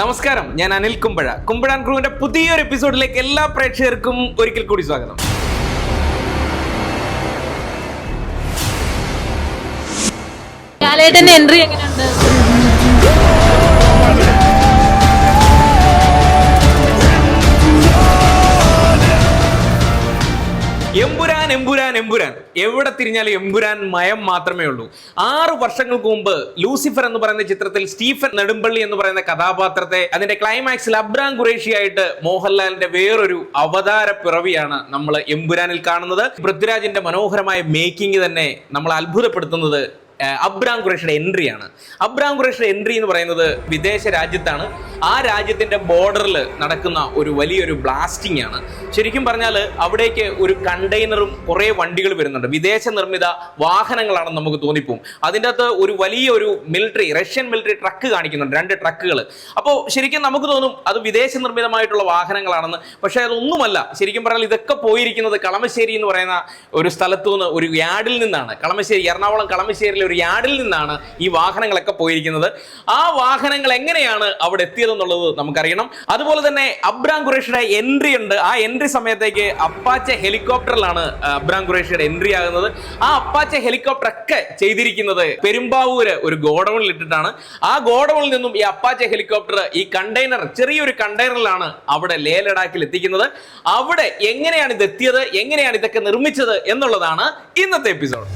നമസ്കാരം ഞാൻ അനിൽ കുമ്പഴ. കുമ്പഴാൻ ക്രൂവിന്റെ പുതിയൊരു എപ്പിസോഡിലേക്ക് എല്ലാ പ്രേക്ഷകർക്കും ഒരിക്കൽ കൂടി സ്വാഗതം. ലാലേട്ടന്റെ എൻട്രി എങ്ങനെയുണ്ട്? എമ്പുരാൻ എമ്പുരാൻ എമ്പുരാൻ എവിടെ തിരിഞ്ഞാലും എമ്പുരാൻ മയം മാത്രമേ ഉള്ളൂ. ആറ് വർഷങ്ങൾക്ക് മുമ്പ് ലൂസിഫർ എന്ന് പറയുന്ന ചിത്രത്തിൽ സ്റ്റീഫൻ നെടുമ്പള്ളി എന്ന് പറയുന്ന കഥാപാത്രത്തെ അതിന്റെ ക്ലൈമാക്സിൽ അബ്രാം ഖുറേഷി ആയിട്ട് മോഹൻലാലിന്റെ വേറൊരു അവതാര പിറവിയാണ് നമ്മൾ എമ്പുരാനിൽ കാണുന്നത്. പൃഥ്വിരാജിന്റെ മനോഹരമായ മേക്കിംഗ് തന്നെ നമ്മൾ അത്ഭുതപ്പെടുത്തുന്നത് അബ്രാം ഖുറേഷിയുടെ എൻട്രിയാണ് അബ്രാം ഖുറേഷിയുടെ എൻട്രി എന്ന് പറയുന്നത് വിദേശ രാജ്യത്താണ്. ആ രാജ്യത്തിന്റെ ബോർഡറിൽ നടക്കുന്ന ഒരു വലിയൊരു ബ്ലാസ്റ്റിംഗ് ആണ്. ശരിക്കും പറഞ്ഞാൽ അവിടേക്ക് ഒരു കണ്ടെയ്നറും കുറേ വണ്ടികൾ വരുന്നുണ്ട്. വിദേശ നിർമ്മിത വാഹനങ്ങളാണെന്ന് നമുക്ക് തോന്നിപ്പോവും. അതിന്റെ അകത്ത് ഒരു വലിയ ഒരു മിലിറ്ററി റഷ്യൻ മിലിറ്ററി ട്രക്ക് കാണിക്കുന്നുണ്ട്. രണ്ട് ട്രക്കുകൾ അപ്പോൾ ശരിക്കും നമുക്ക് തോന്നും അത് വിദേശ നിർമ്മിതമായിട്ടുള്ള വാഹനങ്ങളാണെന്ന്. പക്ഷേ അതൊന്നുമല്ല. ശരിക്കും പറഞ്ഞാൽ ഇതൊക്കെ പോയിരിക്കുന്നത് കളമശ്ശേരി എന്ന് പറയുന്ന ഒരു സ്ഥലത്തു നിന്ന് ഒരു യാർഡിൽ നിന്നാണ്. കളമശ്ശേരി എറണാകുളം കളമശ്ശേരിയിലെ ഒരു യാർഡിൽ നിന്നാണ് ഈ വാഹനങ്ങളൊക്കെ പോയിരിക്കുന്നത്. ആ വാഹനങ്ങൾ എങ്ങനെയാണ് അവിടെ എത്തിയതെന്നുള്ളത് നമുക്കറിയണം. അതുപോലെ തന്നെ അബ്രാം ഖുറേഷിയുടെ എൻട്രി ഉണ്ട്. ആ എൻട്രി സമയത്തേക്ക് അപ്പാച്ച ഹെലികോപ്റ്ററിലാണ് അബ്രാം ഖുറേഷിയുടെ എൻട്രി ആകുന്നത്. ആ അപ്പാച്ച ഹെലികോപ്റ്റർ ഒക്കെ ചെയ്തിരിക്കുന്നത് പെരുമ്പാവൂര് ഒരു ഗോഡൌണിൽ ഇട്ടിട്ടാണ്. ആ ഗോഡൌണിൽ നിന്നും ഈ അപ്പാച്ച ഹെലികോപ്റ്റർ ഈ കണ്ടെയ്നർ ചെറിയൊരു കണ്ടെയ്നറിലാണ് അവിടെ ലേ ലഡാക്കിൽ എത്തിക്കുന്നത്. അവിടെ എങ്ങനെയാണ് ഇത് എത്തിയത് എങ്ങനെയാണ് ഇതൊക്കെ നിർമ്മിച്ചത്? എന്നുള്ളതാണ് ഇന്നത്തെ എപ്പിസോഡ്.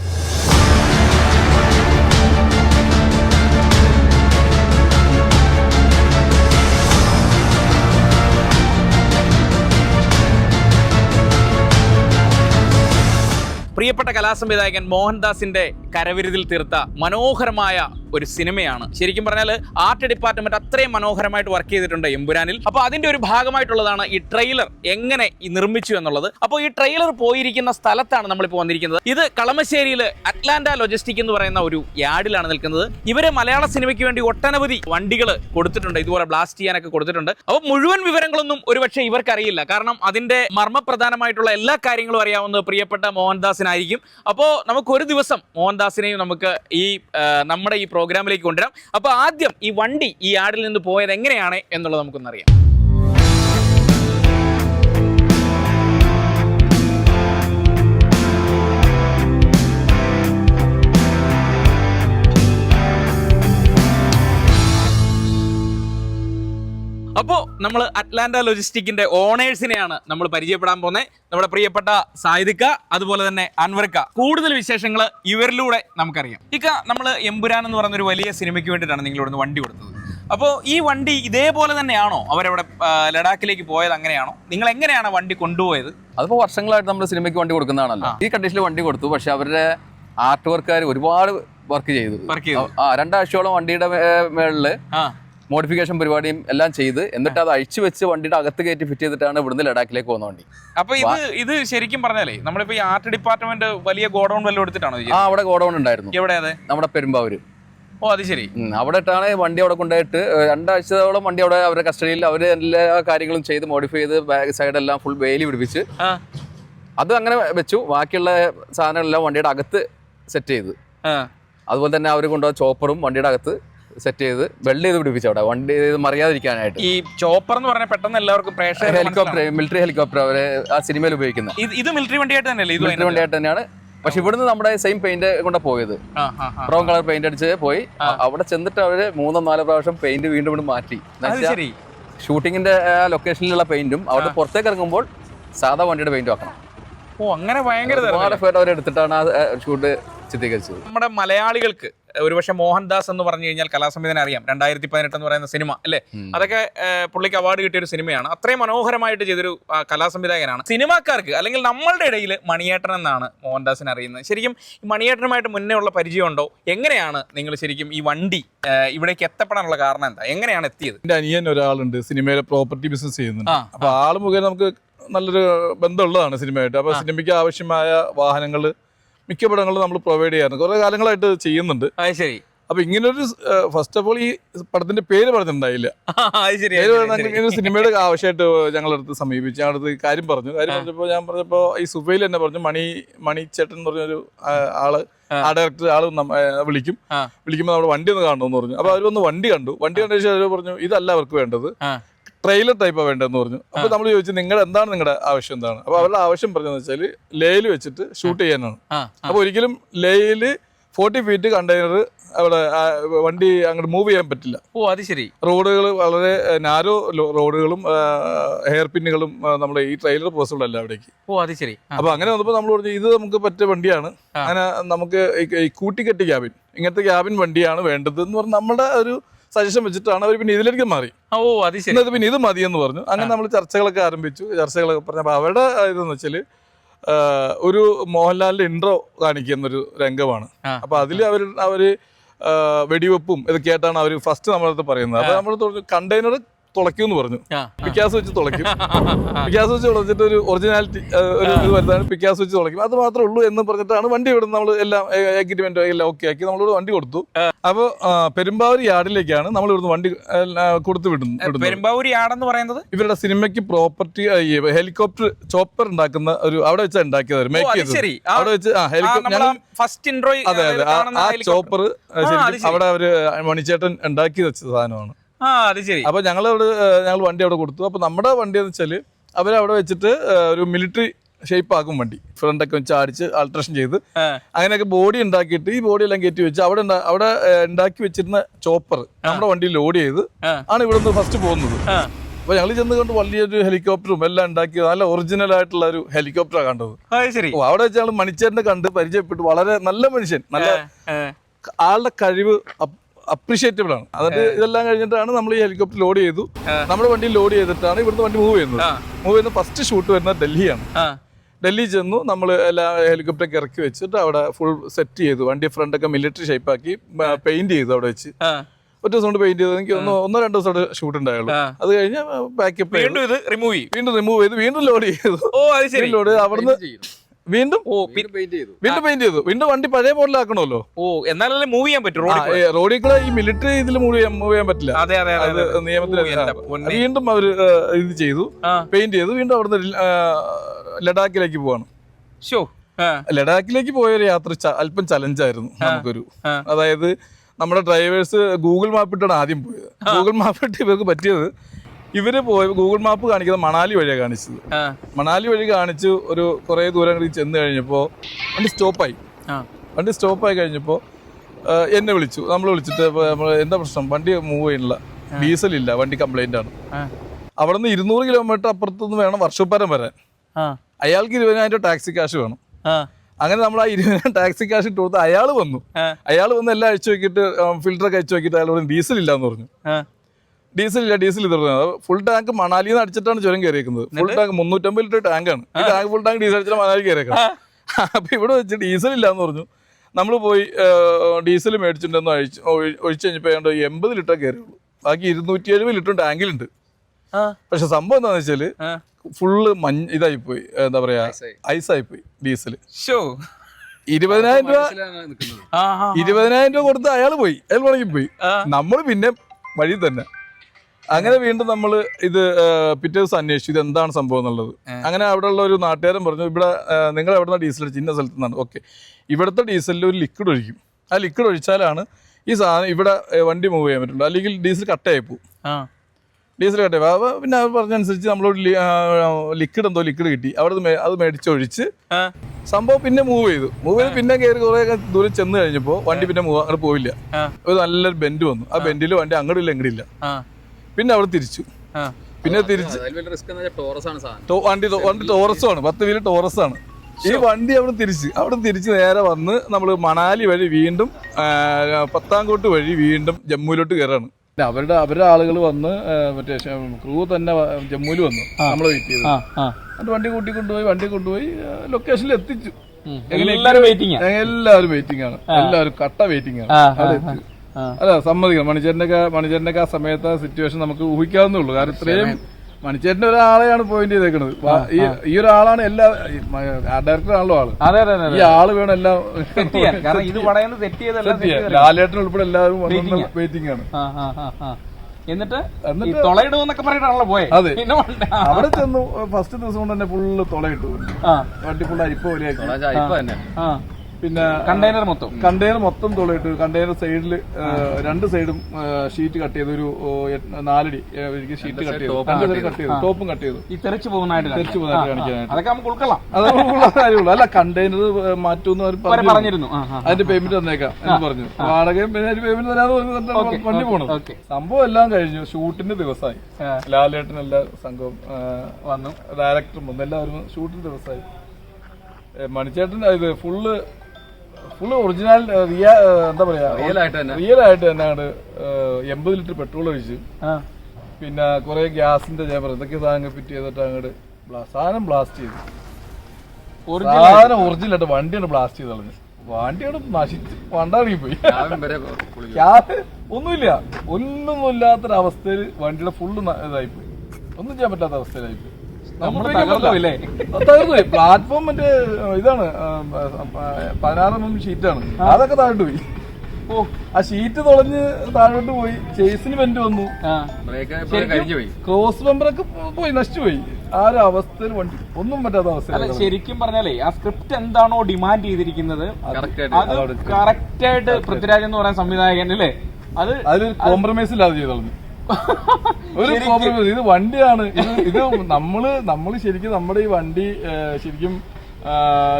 പ്രിയപ്പെട്ട കലാസംവിധായകൻ മോഹൻദാസിന്റെ കരവിരുതിൽ തീർത്ത മനോഹരമായ ഒരു സിനിമയാണ്. ശരിക്കും പറഞ്ഞാൽ ആർട്ട് ഡിപ്പാർട്ട്മെന്റ് അത്രയും മനോഹരമായിട്ട് വർക്ക് ചെയ്തിട്ടുണ്ട് എമ്പുരാനിൽ. അപ്പോൾ അതിന്റെ ഒരു ഭാഗമായിട്ടുള്ളതാണ് ഈ ട്രെയിലർ എങ്ങനെ നിർമ്മിച്ചു എന്നുള്ളത്. അപ്പോൾ ഈ ട്രെയിലർ പോയിരിക്കുന്ന സ്ഥലത്താണ് നമ്മളിപ്പോൾ വന്നിരിക്കുന്നത്. ഇത് കളമശ്ശേരിയിൽ അറ്റ്ലാന്റ ലോജിസ്റ്റിക് എന്ന് പറയുന്ന ഒരു യാർഡിലാണ് നിൽക്കുന്നത്. ഇവർ മലയാള സിനിമയ്ക്ക് വേണ്ടി ഒട്ടനവധി വണ്ടികൾ കൊടുത്തിട്ടുണ്ട്. ഇതുപോലെ ബ്ലാസ്റ്റ് ചെയ്യാനൊക്കെ കൊടുത്തിട്ടുണ്ട്. അപ്പോൾ മുഴുവൻ വിവരങ്ങളൊന്നും ഒരുപക്ഷെ ഇവർക്കറിയില്ല. കാരണം അതിന്റെ മർമ്മപ്രധാനമായിട്ടുള്ള എല്ലാ കാര്യങ്ങളും അറിയാവുന്നത് പ്രിയപ്പെട്ട മോഹൻദാസിനായിരിക്കും. അപ്പോൾ നമുക്ക് ഒരു ദിവസം മോഹൻദാസിനെയും നമുക്ക് ഈ നമ്മുടെ ഈ പ്രോഗ്രാമിലേക്ക് കൊണ്ടുവരാം. അപ്പോൾ ആദ്യം ഈ വണ്ടി ഈ ആടിൽ നിന്ന് പോയത് എങ്ങനെയാണ് എന്നുള്ളത് നമുക്കൊന്നറിയാം. അപ്പോൾ നമ്മൾ അറ്റ്ലാന്റ ലോജിസ്റ്റിക്കിന്റെ ഓണേഴ്സിനെയാണ് നമ്മൾ പരിചയപ്പെടാൻ പോകുന്നത് നമ്മുടെ പ്രിയപ്പെട്ട സായിദിക്ക അതുപോലെ തന്നെ അൻവർക്ക. കൂടുതൽ വിശേഷങ്ങൾ ഇവരിലൂടെ നമുക്കറിയാം. ഇക്ക നമ്മൾ എമ്പുരാൻ എന്ന് പറയുന്ന ഒരു വലിയ സിനിമയ്ക്ക് വേണ്ടിയിട്ടാണ് നിങ്ങളോട് വണ്ടി കൊടുത്തത്. അപ്പോൾ ഈ വണ്ടി ഇതേപോലെ തന്നെയാണോ? അവരവിടെ ലഡാക്കിലേക്ക് പോയത് അങ്ങനെയാണോ? നിങ്ങൾ എങ്ങനെയാണ് വണ്ടി കൊണ്ടുപോയത്? അതിപ്പോ വർഷങ്ങളായിട്ട് നമ്മൾ സിനിമയ്ക്ക് വണ്ടി കൊടുക്കുന്നതാണല്ലോ. ഈ കണ്ടീഷനിൽ വണ്ടി കൊടുത്തു. പക്ഷെ അവരുടെ ആർട്ട് വർക്കാർ ഒരുപാട് വർക്ക് ചെയ്തു. രണ്ടാഴ്ചയോളം വണ്ടിയുടെ മേളിൽ മോഡിഫിക്കേഷൻ പരിപാടിയും എല്ലാം ചെയ്ത് എന്നിട്ട് അത് അഴിച്ചു വെച്ച് വണ്ടിയുടെ അകത്ത് കയറ്റി ഫിറ്റ് ചെയ്തിട്ടാണ് ഇവിടുന്ന് ലഡാക്കിലേക്ക് പോകുന്ന വണ്ടി. അപ്പൊ ഇത് ഇത് ശരിക്കും പറഞ്ഞാലേ നമ്മളിപ്പോ ഈ ആർട്ട് ഡിപ്പാർട്ട്മെന്റ് വലിയ ഗോഡൗൺ വല്ലതും എടുത്തിട്ടാണോ ആ അവിടെ ഗോഡൗൺ ഉണ്ടായിരുന്നു. എവിടെ അതെ? നമ്മുടെ പെരുമ്പാവൂര്. ഓ അത് ശരി. അവിടെട്ടാണ് അവിടെ ഇട്ടാണ് വണ്ടി അവിടെ കൊണ്ടായിട്ട് രണ്ടാഴ്ചയോളം വണ്ടി അവിടെ അവരുടെ കസ്റ്റഡിയിൽ അവർ എല്ലാ കാര്യങ്ങളും ചെയ്ത് മോഡിഫൈ ചെയ്ത് ബാക്ക് സൈഡ് എല്ലാം ഫുൾ വേലി പിടിപ്പിച്ച് അത് അങ്ങനെ വെച്ചു. ബാക്കിയുള്ള സാധനങ്ങളെല്ലാം വണ്ടിയുടെ അകത്ത് സെറ്റ് ചെയ്ത്. അതുപോലെ തന്നെ അവർ കൊണ്ടുപോയ ചോപ്പറും വണ്ടിയുടെ അകത്ത് സെറ്റ് ചെയ്ത് വെൽഡ് ചെയ്ത് പിടിപ്പിച്ചു അവിടെ. വണ്ടി ചെയ്ത് മറിയാതിരിക്കാനായിട്ട്. ഈ ചോപ്പർ എന്ന് പറഞ്ഞാൽ പെട്ടെന്ന് എല്ലാവർക്കും പ്രേക്ഷകർ ഹെലികോപ്റ്റർ മിലിറ്ററി ഹെലികോപ്റ്റർ അവരെ ആ സിനിമയിൽ ഉപയോഗിക്കുന്നത്. ഇത് മിലിറ്ററി വണ്ടിയായിട്ട് തന്നെയല്ലേ? ഇത് മിലിറ്ററി വണ്ടിയായിട്ട് തന്നെയാണ്. പക്ഷെ ഇവിടുന്ന് നമ്മുടെ സെയിം പെയിന്റ് കൊണ്ട് പോയത്. ബ്രൗൺ കളർ പെയിന്റ് അടിച്ച് പോയി. അവിടെ ചെന്നിട്ട് അവർ മൂന്നോ നാലോ പ്രാവശ്യം പെയിന്റ് വീണ്ടും വീണ്ടും മാറ്റി. ഷൂട്ടിങ്ങിന്റെ ലൊക്കേഷനിലുള്ള പെയിന്റും അവിടെ പുറത്തേക്ക് ഇറങ്ങുമ്പോൾ സാധാ വണ്ടിയുടെ പെയിന്റ് ആക്കണം. ഓ അങ്ങനെ ഭയങ്കര എടുത്തിട്ടാണ് ആ ഷൂട്ട് ചിത്രീകരിച്ചത്. നമ്മുടെ മലയാളികൾക്ക് ഒരുപക്ഷെ മോഹൻദാസ് എന്ന് പറഞ്ഞു കഴിഞ്ഞാൽ കലാസംവിധാനം അറിയാം. രണ്ടായിരത്തി പതിനെട്ട് എന്ന് പറയുന്ന സിനിമ അല്ലേ? അതൊക്കെ പുള്ളിക്ക് അവാർഡ് കിട്ടിയ ഒരു സിനിമയാണ്. അത്രയും മനോഹരമായിട്ട് ചെയ്തൊരു കലാസംവിധായകനാണ്. സിനിമാക്കാർക്ക് അല്ലെങ്കിൽ നമ്മളുടെ ഇടയിൽ മണിയേട്ടൻ എന്നാണ് മോഹൻദാസിനെ അറിയുന്നത്. ശരിക്കും മണിയേട്ടനുമായിട്ട് മുന്നേ ഉള്ള പരിചയമുണ്ടോ? എങ്ങനെയാണ് നിങ്ങൾ ശരിക്കും ഈ വണ്ടി ഇവിടേക്ക് എത്തപ്പെടാനുള്ള കാരണം എന്താ? എങ്ങനെയാണ് എത്തിയത്? എന്റെ അനിയൻ ഒരാളുണ്ട് സിനിമയിലെ പ്രോപ്പർട്ടി ബിസിനസ് ചെയ്യുന്നുണ്ട്. അപ്പോൾ അപ്പൊ ആൾ മുഖേന നമുക്ക് നല്ലൊരു ബന്ധമുള്ളതാണ് സിനിമയായിട്ട്. അപ്പൊ സിനിമയ്ക്ക് ആവശ്യമായ വാഹനങ്ങൾ മിക്ക പടങ്ങളും നമ്മൾ പ്രൊവൈഡ് ചെയ്യാറുണ്ട്. കുറേ കാലങ്ങളായിട്ട് ചെയ്യുന്നുണ്ട്. അത് ശരി. അപ്പൊ ഇങ്ങനൊരു ഫസ്റ്റ് ഓഫ് ഓൾ ഈ പടത്തിന്റെ പേര് പറഞ്ഞിട്ടുണ്ടായില്ല. ഇങ്ങനെ സിനിമയുടെ ആവശ്യമായിട്ട് ഞങ്ങളടുത്ത് സമീപിച്ചു ഞങ്ങളടുത്ത് കാര്യം പറഞ്ഞു. കാര്യം പറഞ്ഞപ്പോ ഞാൻ പറഞ്ഞപ്പോ ഈ സുബൈൽ എന്നെ പറഞ്ഞു മണി മണി ചേട്ടൻ എന്ന് പറഞ്ഞൊരു ആൾ ആ. ഡയറക്ടർ ആൾ വിളിക്കും. വിളിക്കുമ്പോൾ നമ്മുടെ വണ്ടി ഒന്ന് കാണണമെന്ന് പറഞ്ഞു. അപ്പൊ അവരൊന്ന് വണ്ടി കണ്ടു. വണ്ടി കണ്ട ശേഷം അവർ പറഞ്ഞു ഇതല്ല അവർക്ക് വേണ്ടത്. ട്രെയിലർ ടൈപ്പാണ് വേണ്ടതെന്ന് പറഞ്ഞു. അപ്പൊ നമ്മൾ ചോദിച്ചു നിങ്ങളുടെ എന്താണ് നിങ്ങളുടെ ആവശ്യം എന്താണ്? അപ്പൊ അവരുടെ ആവശ്യം പറഞ്ഞതെന്ന് വെച്ചാൽ ലേയിൽ വെച്ചിട്ട് ഷൂട്ട് ചെയ്യാനാണ്. അപ്പോൾ അപ്പൊ ഒരിക്കലും ലേയിൽ ഫോർട്ടി ഫീറ്റ് കണ്ടെയ്നർ അവിടെ വണ്ടി അങ്ങോട്ട് മൂവ് ചെയ്യാൻ പറ്റില്ല. ഓ അത് ശരി. റോഡുകൾ വളരെ നാരോ റോഡുകളും ഹെയർ പിന്നുകളും നമ്മുടെ ഈ ട്രെയിലർ പോസിബിൾ അല്ല അവിടേക്ക്. ഓ അത് ശരി. അപ്പൊ അങ്ങനെ വന്നപ്പോൾ നമ്മൾ പറഞ്ഞു ഇത് നമുക്ക് പറ്റിയ വണ്ടിയാണ്. അങ്ങനെ നമുക്ക് ഈ കൂട്ടിക്കെട്ടി ക്യാബിൻ ഇങ്ങനത്തെ ക്യാബിൻ വണ്ടിയാണ് വേണ്ടത് എന്ന് പറഞ്ഞാൽ നമ്മുടെ ഒരു സജഷൻ വെച്ചിട്ടാണ് അവർ പിന്നെ ഇതിലേക്ക് മാറി. ഓ അത് ശരി. പിന്നെ ഇത് മതി എന്ന് പറഞ്ഞു. അങ്ങനെ നമ്മൾ ചർച്ചകളൊക്കെ ആരംഭിച്ചു. ചർച്ചകളൊക്കെ പറഞ്ഞപ്പോൾ അവരുടെ ഇതെന്ന് വെച്ചാൽ ഒരു മോഹൻലാലിന്റെ ഇൻട്രോ കാണിക്കുന്ന ഒരു രംഗമാണ്. അപ്പൊ അതിൽ അവർ അവർ വെടിവെപ്പും ഇതൊക്കെയായിട്ടാണ് അവർ ഫസ്റ്റ് നമ്മളടുത്ത് പറയുന്നത്. അപ്പൊ നമ്മൾ കണ്ടെയ്നർ തുളയ്ക്കും എന്ന് പറഞ്ഞു പിക്കാസ് വെച്ച് തുളയ്ക്കും. പിക്കാസ് വെച്ച് തുളച്ചിട്ട് ഒരു ഒറിജിനാലിറ്റി ഒരു ഇത് വരുന്നതാണ് പിക്കാസ് വെച്ച് തുളയ്ക്കും. അത് മാത്രമേ ഉള്ളൂ എന്ന് പറഞ്ഞിട്ടാണ് വണ്ടി ഇവിടെ നമ്മൾ എല്ലാം എഗ്രിമെന്റ് എല്ലാം ഓക്കെ ആക്കി നമ്മളോട് വണ്ടി കൊടുത്തു. അപ്പോൾ പെരുമ്പാവൂർ യാർഡിലേക്കാണ് നമ്മൾ ഇവിടുന്ന് വണ്ടി കൊടുത്തു വിടുന്നു പെരുമ്പാവൂർ യാർഡ് എന്ന് പറയുന്നത്? ഇവരുടെ സിനിമയ്ക്ക് പ്രോപ്പർട്ടി ഹെലികോപ്റ്റർ ചോപ്പർ ഉണ്ടാക്കുന്ന ഒരു അവിടെ വെച്ചാണ് ഉണ്ടാക്കിയത് മേക്ക് ചെയ്തത്. അവിടെ വെച്ച് ഫസ്റ്റ് അതെ അതെ. ആ- ചോപ്പർ അവിടെ അവർ മണിച്ചേട്ടൻ ഉണ്ടാക്കി വെച്ച സാധനമാണ്. അത് ശരി. അപ്പൊ ഞങ്ങൾ അവിടെ ഞങ്ങൾ വണ്ടി അവിടെ കൊടുത്തു. അപ്പൊ നമ്മുടെ വണ്ടി എന്ന് വെച്ചാൽ അവരവിടെ വെച്ചിട്ട് ഒരു മിലിറ്ററി ഷേപ്പ് ആക്കും വണ്ടി. ഫ്രണ്ട് ഒക്കെ വെച്ച് അടിച്ച് ആൾട്രേഷൻ ചെയ്ത്. ആ. അങ്ങനെയൊക്കെ ബോഡി ഉണ്ടാക്കിയിട്ട് ഈ ബോഡി എല്ലാം കയറ്റി വെച്ച് അവിടെ അവിടെ ആ, ഉണ്ടാക്കി വെച്ചിരുന്ന ചോപ്പർ നമ്മുടെ വണ്ടി ലോഡ് ചെയ്ത് ആണ് ഇവിടെ നിന്ന് ഫസ്റ്റ് പോകുന്നത്. ആ. അപ്പൊ ഞങ്ങൾ ചെന്ന് കണ്ട് വലിയൊരു ഹെലികോപ്റ്ററും എല്ലാം ഉണ്ടാക്കി നല്ല ഒറിജിനൽ ആയിട്ടുള്ള ഒരു ഹെലികോപ്റ്ററാണ് കണ്ടത്. ശരി. അവിടെ വെച്ച് ഞങ്ങൾ മണിച്ചേരിനെ കണ്ട് പരിചയപ്പെട്ടു. വളരെ നല്ല മനുഷ്യൻ. നല്ല ആളുടെ കഴിവ് അപ്രീഷിയേറ്റബിൾ ആണ്. അതായത് ഇതെല്ലാം കഴിഞ്ഞിട്ടാണ് നമ്മൾ ഈ ഹെലികോപ്റ്റർ ലോഡ് ചെയ്തു. നമ്മുടെ വണ്ടി ലോഡ് ചെയ്തിട്ടാണ് ഇവിടുന്ന് വണ്ടി മൂവ് ചെയ്യുന്നത്. മൂവ് ചെയ്യുന്ന ഫസ്റ്റ് ഷൂട്ട് വരുന്നത് ഡൽഹിയാണ്. ഡൽഹി ചെന്നു നമ്മൾ എല്ലാ ഹെലികോപ്റ്ററൊക്കെ ഇറക്കി വെച്ചിട്ട് അവിടെ ഫുൾ സെറ്റ് ചെയ്തു. വണ്ടി ഫ്രണ്ട് ഫ്രണ്ടൊക്കെ മിലിറ്ററി ഷേപ്പാക്കി പെയിന്റ് ചെയ്തു അവിടെ വെച്ച്. ഒറ്റ ദിവസം കൊണ്ട് പെയിന്റ് ചെയ്തു. എനിക്ക് ഒന്നോ ഒന്നോ രണ്ടോ ദിവസം ഷൂട്ട് ഉണ്ടായുള്ളൂ. അത് കഴിഞ്ഞ് ബാക്കപ്പ് ചെയ്തു വീണ്ടും ഇത് റിമൂവ് ചെയ്യും വീണ്ടും റിമൂവ് ചെയ്തു. വീണ്ടും ലോഡ് ചെയ്തു. ഓ അത് ശരി. ലോഡ് അവിടുന്ന് വീണ്ടും ഓ വീണ്ടും പെയിന്റ് ചെയ്തു. വീണ്ടും വണ്ടി പഴയ മോഡലാക്കണമല്ലോ ഓ എന്നാലല്ലേ മൂവ് ചെയ്യാൻ പറ്റും ആ, റോഡിൽ ഏ, റോഡിൽ കൂടെ ഈ മിലിറ്ററി ഇതിൽ മൂവ് ചെയ്യാൻ മൂവ് ചെയ്യാൻ പറ്റില്ല. അതെ അതെ അതെ, അത് അതെ നിയമത്തിന് ഓ, എന്റെ പൊന്നേ. വീണ്ടും അവർ ഇത് ചെയ്തു. ആ. പെയിന്റ് ചെയ്തു. വീണ്ടും അവിടുന്ന് ല- ആ, ലഡാക്കിലേക്ക് പോവാണ്. ഷോ ആ. ലഡാക്കിലേക്ക് പോയൊരു യാത്ര ച- അല്പം ചലഞ്ചായിരുന്നു നമുക്കൊരു. ആ. അതായത് നമ്മുടെ ഡ്രൈവേഴ്സ് ഗൂഗിൾ മാപ്പ് ഇട്ടാണ് ആദ്യം പോയത്. ഗൂഗിൾ മാപ്പ് ഇട്ട് ഇവർക്ക് പറ്റിയത് ഇവർ പോയ ഗൂഗിൾ മാപ്പ് കാണിക്കുന്നത് മണാലി വഴിയാണ് കാണിച്ചത്. മണാലി വഴി കാണിച്ചു ഒരു കുറെ ദൂരം കൂടി ചെന്ന് കഴിഞ്ഞപ്പോൾ വണ്ടി സ്റ്റോപ്പായി. വണ്ടി സ്റ്റോപ്പായി കഴിഞ്ഞപ്പോൾ എന്നെ വിളിച്ചു. നമ്മൾ വിളിച്ചിട്ട് എന്താ പ്രശ്നം? വണ്ടി മൂവ് ചെയ്യുന്നില്ല. ഡീസൽ ഇല്ല. വണ്ടി കംപ്ലൈന്റ് ആണ്. അവിടെ നിന്ന് ഇരുന്നൂറ് കിലോമീറ്റർ അപ്പുറത്തുനിന്ന് വേണം വർഷോപ്പാരം വരെ വരാൻ അയാൾക്ക് ഇരുപതിനായിരം രൂപ ടാക്സി കാശ് വേണം. അങ്ങനെ നമ്മൾ ആ ഇരുപതിനായിരം ടാക്സി കാശ് ഇട്ട് കൊടുത്ത് അയാൾ വന്നു. അയാൾ വന്ന് എല്ലാം അഴിച്ചു നോക്കിയിട്ട് ഫിൽറ്ററൊക്കെ അഴിച്ചു നോക്കിയിട്ട് അയാൾ ഡീസൽ ഇല്ല എന്ന് പറഞ്ഞു ഡീസൽ ഇല്ല ഡീസൽ ഇത് ഫുൾ ടാങ്ക് മണാലിയിൽ നിന്ന് അടിച്ചിട്ടാണ് ചുരം കയറിയേക്കുന്നത്. ഫുൾ ടാങ്ക് മുന്നൂറ്റമ്പത് ലിറ്റർ ടാങ്കാണ് ഈ ടാങ്ക് ഫുൾ ടാങ്ക് ഡീസൽ അടിച്ചാൽ മണാലി കയറിയേക്കാം അപ്പൊ ഇവിടെ വെച്ച് ഡീസൽ ഇല്ലാന്ന് പറഞ്ഞു. നമ്മൾ പോയി ഡീസൽ മേടിച്ചിട്ടുണ്ടെന്ന് അഴിച്ച് ഒഴിച്ചു കഴിഞ്ഞപ്പോൾ ഏതാണ്ട് എൺപത് ലിറ്റർ കയറിയുള്ളൂ. ബാക്കി ഇരുന്നൂറ്റി എഴുപത് ലിറ്റർ ടാങ്കിലുണ്ട് പക്ഷെ സംഭവം എന്താണെന്ന് വെച്ചാൽ ഫുള്ള് മഞ്ഞ് ഇതായി പോയി എന്താ പറയാ? ഐസായി പോയി ഡീസൽ ഷോ ഇരുപതിനായിരം രൂപ ഇരുപതിനായിരം രൂപ കൊടുത്ത് അയാൾ പോയി. അയാൾ മുടങ്ങി പോയി. നമ്മൾ പിന്നെ വഴി തന്നെ. അങ്ങനെ വീണ്ടും നമ്മൾ ഇത് പിറ്റേ ദിവസം അന്വേഷിച്ചു ഇത് എന്താണ് സംഭവം എന്നുള്ളത്. അങ്ങനെ അവിടെയുള്ള ഒരു നാട്ടുകാരൻ പറഞ്ഞു ഇവിടെ നിങ്ങൾ എവിടെ നിന്ന് ഡീസൽ അടിച്ചു ഇന്ന സ്ഥലത്ത് നിന്നാണ്. ഓക്കെ. ഇവിടുത്തെ ഡീസലിൽ ഒരു ലിക്വിഡ് ഒഴിക്കും. ആ ലിക്വിഡ് ഒഴിച്ചാലാണ് ഈ സാധനം ഇവിടെ വണ്ടി മൂവ് ചെയ്യാൻ പറ്റുള്ളൂ. അല്ലെങ്കിൽ ഡീസൽ കട്ടായി പോകും ഡീസൽ കട്ടായി പോകും അപ്പോൾ പിന്നെ അവർ പറഞ്ഞനുസരിച്ച് നമ്മളോട് ലിക്വിഡ് എന്തോ ലിക്വിഡ് കിട്ടി. അവിടെ അത് മേടിച്ചൊഴിച്ച് സംഭവം പിന്നെ മൂവ് ചെയ്തു. മൂവ് ചെയ്ത് പിന്നെ കയറി കുറെ ദൂരം ചെന്ന് കഴിഞ്ഞപ്പോൾ വണ്ടി പിന്നെ മൂവ് അങ്ങോട്ട് പോയില്ല ഒരു നല്ലൊരു ബെൻഡ് വന്നു. ആ ബെൻഡിൽ വണ്ടി അങ്ങോട്ടില്ല ഇങ്ങോട്ടില്ല. പിന്നെ അവിടെ തിരിച്ചു. ആ. പിന്നെ തിരിച്ച് അതിൽ റിസ്ക് എന്ന് വെച്ചാൽ ടോറസ് ആണ് സാധനം. ടോ- വണ്ടി വണ്ടി ടോറസ് ആണ് പത്ത് വീൽ ടോറസ് ആണ്. ഈ വണ്ടി അവിടെ തിരിച്ച് അവിടെ തിരിച്ച് നേരെ വന്ന് നമ്മൾ മണാലി വഴി വീണ്ടും പത്താംകോട്ട് വഴി വീണ്ടും ജമ്മുവിലോട്ട് കയറാണ് അവരുടെ അവരുടെ ആളുകൾ വന്ന് മറ്റേ ക്രൂ തന്നെ ജമ്മുവിൽ വന്നു നമ്മൾ വെയിറ്റ് ചെയ്തു. ആ ആ. എന്നിട്ട് വണ്ടി കൂട്ടി കൊണ്ടുപോയി വണ്ടി കൊണ്ടുപോയി ലൊക്കേഷനിൽ എത്തിച്ചു. എല്ലാരും വെയിറ്റിംഗ് എല്ലാവരും വെയിറ്റിംഗ് ആണ്. എല്ലാവരും കട്ട വെയിറ്റിംഗ് ആണ്. അവിടെ എത്തി. അല്ല സമ്മതിക്കണം. മണിച്ചേരന്റെ മണിച്ചേരന്റെ ആ സമയത്ത് ആ സിറ്റുവേഷൻ നമുക്ക് ഊഹിക്കാവുന്നേ ഉള്ളൂ. കാരണം ഇത്രയും മണിച്ചേരന്റെ ഒരാളെയാണ് പോയിന്റ് ചെയ്തേക്കുന്നത് ഈ ഈ ഒരാളാണ് എല്ലാ ഡയറക്ടർ ആണല്ലോ ആൾ. അതെ അതെ അതെ ഈ ആൾ വേണം എല്ലാം. സെറ്റ് ചെയ്യാൻ. കാരണം ഇത് പടയെന്ന് സെറ്റ് ചെയ്തല്ല set ലാലേട്ടൻ ഉൾപ്പെടെ എല്ലാവരും വെയിറ്റിംഗ് ആണ്. ആ ആ ആ ആ. എന്നിട്ട് തൊളയിടുമെന്നൊക്കെ പറഞ്ഞിട്ടാണല്ലോ അതെ. അവിടെ ചെന്നു ഫസ്റ്റ് ദിവസം കൊണ്ട് തന്നെ ഫുള്ള് തുളയിട്ടു. ആ. വണ്ടി ഫുള്ള് അരിപ്പ് പോലെയാക്കി. തന്നെ. ആ. പിന്നെ കണ്ടെയ്നർ മൊത്തം? കണ്ടെയ്നർ മൊത്തം തുളയിട്ട് കണ്ടെയ്നർ സൈഡിൽ രണ്ട് സൈഡും ഷീറ്റ് കട്ട് ചെയ്ത് ഒരു നാലടി എനിക്ക് ഷീറ്റ് കട്ട് ചെയ്തു. കട്ട് ചെയ്തു. ടോപ്പും കട്ട് ചെയ്തു. ഈ തെറിച്ചു പോകുന്നതായിട്ട് തെറിച്ച് പോകുന്നതായിട്ട് കാണിക്കാനായിട്ട്. അതൊക്കെ നമുക്ക് ഉൾക്കൊള്ളാം. അത് ഉള്ള കാര്യമുള്ളൂ. അല്ല കണ്ടെയ്നർ മാറ്റുമെന്ന് അവർ പറഞ്ഞു. പറഞ്ഞിരുന്നു. അതിന്റെ പേയ്മെന്റ് തന്നേക്കാം എന്ന് പറഞ്ഞു. വാടകയും പിന്നെ അതിന്റെ പേയ്മെന്റ് തരാതെ വണ്ടി പോണത്. സംഭവം എല്ലാം കഴിഞ്ഞു. ഷൂട്ടിന്റെ ദിവസമായി. ലാലേട്ടൻ എല്ലാ സംഘവും വന്നു. ഡയറക്ടറും വന്നു. എല്ലാവരും ഷൂട്ടിന്റെ ദിവസമായി. മണിച്ചേട്ടൻ ഇത് ഫുള്ള് ഫുള്ള് ഒറിജിനൽ റിയ എന്താ പറയാ റിയൽ ആയിട്ട് തന്നെ. റിയൽ ആയിട്ട് തന്നെ അങ്ങോട്ട് എൺപത് ലിറ്റർ പെട്രോൾ ഒഴിച്ച്. പിന്നെ കുറെ ഗ്യാസിന്റെ ചേമ്പർ ഇതൊക്കെ സാധനങ്ങൾ ഫിറ്റ് ചെയ്തിട്ട് അങ്ങോട്ട് സാധനം ബ്ലാസ്റ്റ് ചെയ്തു. സാധനം ഒറിജിനൽ ആയിട്ട് വണ്ടിയാണ് ബ്ലാസ്റ്റ് ചെയ്ത് കളഞ്ഞു. വണ്ടിയാണ് നശിച്ച് വണ്ടാറിയി പോയി. ഒന്നുമില്ല വരെ ഇല്ലാത്തൊരവസ്ഥയിൽ വണ്ടിയുടെ ഫുള്ള് ഇതായിപ്പോയി ഒന്നും ചെയ്യാൻ പറ്റാത്ത അവസ്ഥയിലായിപ്പോയി നമ്മൾ നമുക്ക് തകർന്നു പോയില്ലേ? പ്ലാറ്റ്ഫോം മറ്റേ ഇതാണ് പതിനാറ് എം എം ഷീറ്റാണ് അതൊക്കെ താഴോട്ട് പോയി. ഓ. ആ ഷീറ്റ് തുളഞ്ഞ് താഴോട്ട് പോയി. ചേസിന് വെന്റ് വന്നു. ക്രോസ് മെമ്പറൊക്കെ പോയി നശിച്ചു പോയി. ആ ഒരു അവസ്ഥയിൽ വണ്ടി ഒന്നും പറ്റാത്ത അവസ്ഥ ശരിക്കും പറഞ്ഞാലേ ആ സ്ക്രിപ്റ്റ് എന്താണോ ഡിമാൻഡ് ചെയ്തിരിക്കുന്നത് കറക്റ്റ് അത് ആയിട്ട് കറക്റ്റ് ആയിട്ട് പൃഥ്വിരാജ് എന്ന് പറയുന്ന സംവിധായകൻ അല്ലേ? അത് അതിലൊരു കോംപ്രമൈസ് ഇല്ലാതെ ചെയ്തു കളഞ്ഞു ഒരു പ്രോബ്ലം ഇത് വണ്ടിയാണ്. ഇത് ഇത് നമ്മൾ നമ്മൾ ശരിക്കും നമ്മുടെ ഈ വണ്ടി ശരിക്കും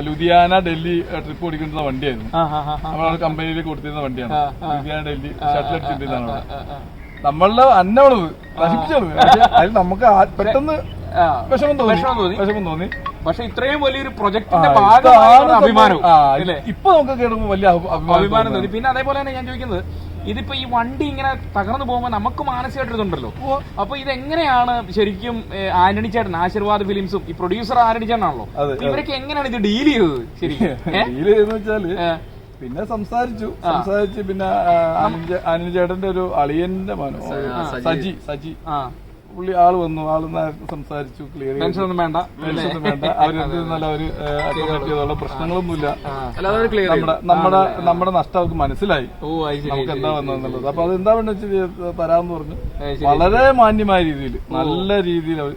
ലുധിയാന ഡൽഹി ട്രിപ്പ് ഓടിക്കുന്ന വണ്ടിയായിരുന്നു. നമ്മളെ കമ്പനിയിൽ കൊടുത്തിരുന്ന വണ്ടിയാണ്. ലുധിയാന ഡൽഹി ഷട്ടിൽ ആ. നമ്മളുടെ അന്നവളത് നശിപ്പിച്ചത് അതിൽ നമുക്ക് പെട്ടെന്ന്. വിഷമം തോന്നി. വിഷമം തോന്നി. പക്ഷെ ഇത്രയും വലിയൊരു പ്രൊജക്ടിന്റെ ഭാഗമാണ് അഭിമാനം ഇപ്പൊ നമുക്ക് കേൾക്കുമ്പോൾ വലിയ അഭി- അഭിമാനം അഭിമാനം തോന്നി. പിന്നെ അതേപോലെ തന്നെ ഞാൻ ചോദിക്കുന്നത് ഇതിപ്പോ ഈ വണ്ടി ഇങ്ങനെ തകർന്നു പോകുമ്പോൾ നമുക്ക് മാനസികമായിട്ടൊരുതുണ്ടല്ലോ അപ്പൊ ഇതെങ്ങനെയാണ് ശരിക്കും ആന്റണി ചേട്ടൻ ആശീർവാദ് ഫിലിംസും ഈ പ്രൊഡ്യൂസർ ആന്റണി ചേട്ടനാണല്ലോ? ഇവരൊക്കെ എങ്ങനെയാണ് ഇത് ഡീൽ ചെയ്തത് ശരിക്കും? ഡീൽ ചെയ്തെന്ന് വെച്ചാൽ പിന്നെ സംസാരിച്ചു. സംസാരിച്ച് പിന്നെ ആനന്ദ് ചേട്ടന്റെ ഒരു അളിയന്റെ മനോ സജി സജി. ആ. പുള്ളി ആൾ വന്നു. ആൾ നേരത്തെ സംസാരിച്ചു ക്ലിയർ ടെൻഷനൊന്നും വേണ്ട. ടെൻഷനൊന്നും വേണ്ട. അവരെന്ത് നല്ല അക്കോമഡേറ്റ് ചെയ്തോളാം. പ്രശ്നങ്ങളൊന്നുമില്ല. അല്ലാതെ ക്ലിയർ നമ്മുടെ നമ്മുടെ നമ്മുടെ നഷ്ടം അവർക്ക് മനസ്സിലായി. ഓ അത് ശരി നമുക്ക് എന്താ വന്നതെന്നുള്ളത്. അപ്പൊ അത് എന്താ വേണ്ട വെച്ചാൽ തരാമെന്ന് പറഞ്ഞു. വളരെ മാന്യമായ രീതിയിൽ നല്ല രീതിയിൽ അവർ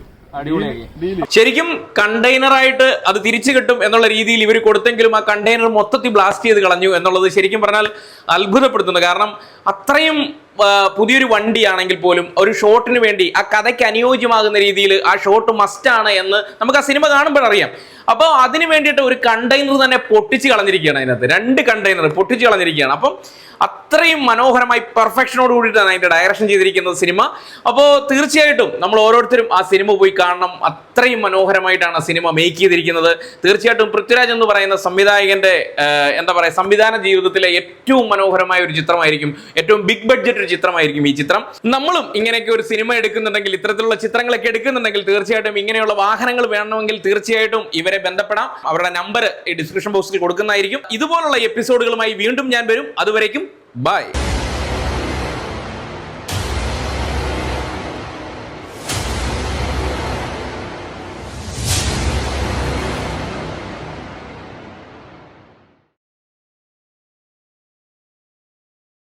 ശരിക്കും കണ്ടെയ്നർ ആയിട്ട് അത് തിരിച്ചു കിട്ടും എന്നുള്ള രീതിയിൽ ഇവർ കൊടുത്തെങ്കിലും ആ കണ്ടെയ്നർ മൊത്തത്തിൽ ബ്ലാസ്റ്റ് ചെയ്ത് കളഞ്ഞു എന്നുള്ളത് ശരിക്കും പറഞ്ഞാൽ അത്ഭുതപ്പെടുത്തുന്നു. കാരണം അത്രയും പുതിയൊരു വണ്ടിയാണെങ്കിൽ പോലും ഒരു ഷോട്ടിന് വേണ്ടി ആ കഥയ്ക്ക് അനുയോജ്യമാകുന്ന രീതിയിൽ ആ ഷോട്ട് മസ്റ്റാണ് എന്ന് നമുക്ക് ആ സിനിമ കാണുമ്പോൾ അറിയാം. അപ്പോൾ അതിന് വേണ്ടിയിട്ട് ഒരു കണ്ടെയ്നർ തന്നെ പൊട്ടിച്ച് കളഞ്ഞിരിക്കുകയാണ് അതിനകത്ത്. രണ്ട് കണ്ടെയ്നർ പൊട്ടിച്ച് കളഞ്ഞിരിക്കുകയാണ്. അപ്പം അത്രയും മനോഹരമായി പെർഫെക്ഷനോട് കൂടിയിട്ടാണ് അതിന്റെ ഡയറക്ഷൻ ചെയ്തിരിക്കുന്നത് സിനിമ. അപ്പോൾ തീർച്ചയായിട്ടും നമ്മൾ ഓരോരുത്തരും ആ സിനിമ പോയി കാണണം. അത്രയും മനോഹരമായിട്ടാണ് സിനിമ മേക്ക് ചെയ്തിരിക്കുന്നത്. തീർച്ചയായിട്ടും പൃഥ്വിരാജ് എന്ന് പറയുന്ന സംവിധായകന്റെ എന്താ പറയുക സംവിധാന ജീവിതത്തിലെ ഏറ്റവും മനോഹരമായ ഒരു ചിത്രമായിരിക്കും. ഏറ്റവും ബിഗ് ബഡ്ജറ്റ് ഒരു ചിത്രമായിരിക്കും ഈ ചിത്രം. നമ്മളും ഇങ്ങനെയൊക്കെ ഒരു സിനിമ എടുക്കുന്നുണ്ടെങ്കിൽ ഇത്തരത്തിലുള്ള ചിത്രങ്ങളൊക്കെ എടുക്കുന്നുണ്ടെങ്കിൽ തീർച്ചയായിട്ടും ഇങ്ങനെയുള്ള വാഹനങ്ങൾ വേണമെങ്കിൽ തീർച്ചയായിട്ടും ഇവരെ ബന്ധപ്പെടാം. അവരുടെ നമ്പർ ഈ ഡിസ്ക്രിപ്ഷൻ ബോക്സിൽ കൊടുക്കുന്നതായിരിക്കും. ഇതുപോലുള്ള എപ്പിസോഡുകളുമായി വീണ്ടും ഞാൻ വരും. അതുവരേക്കും ബൈ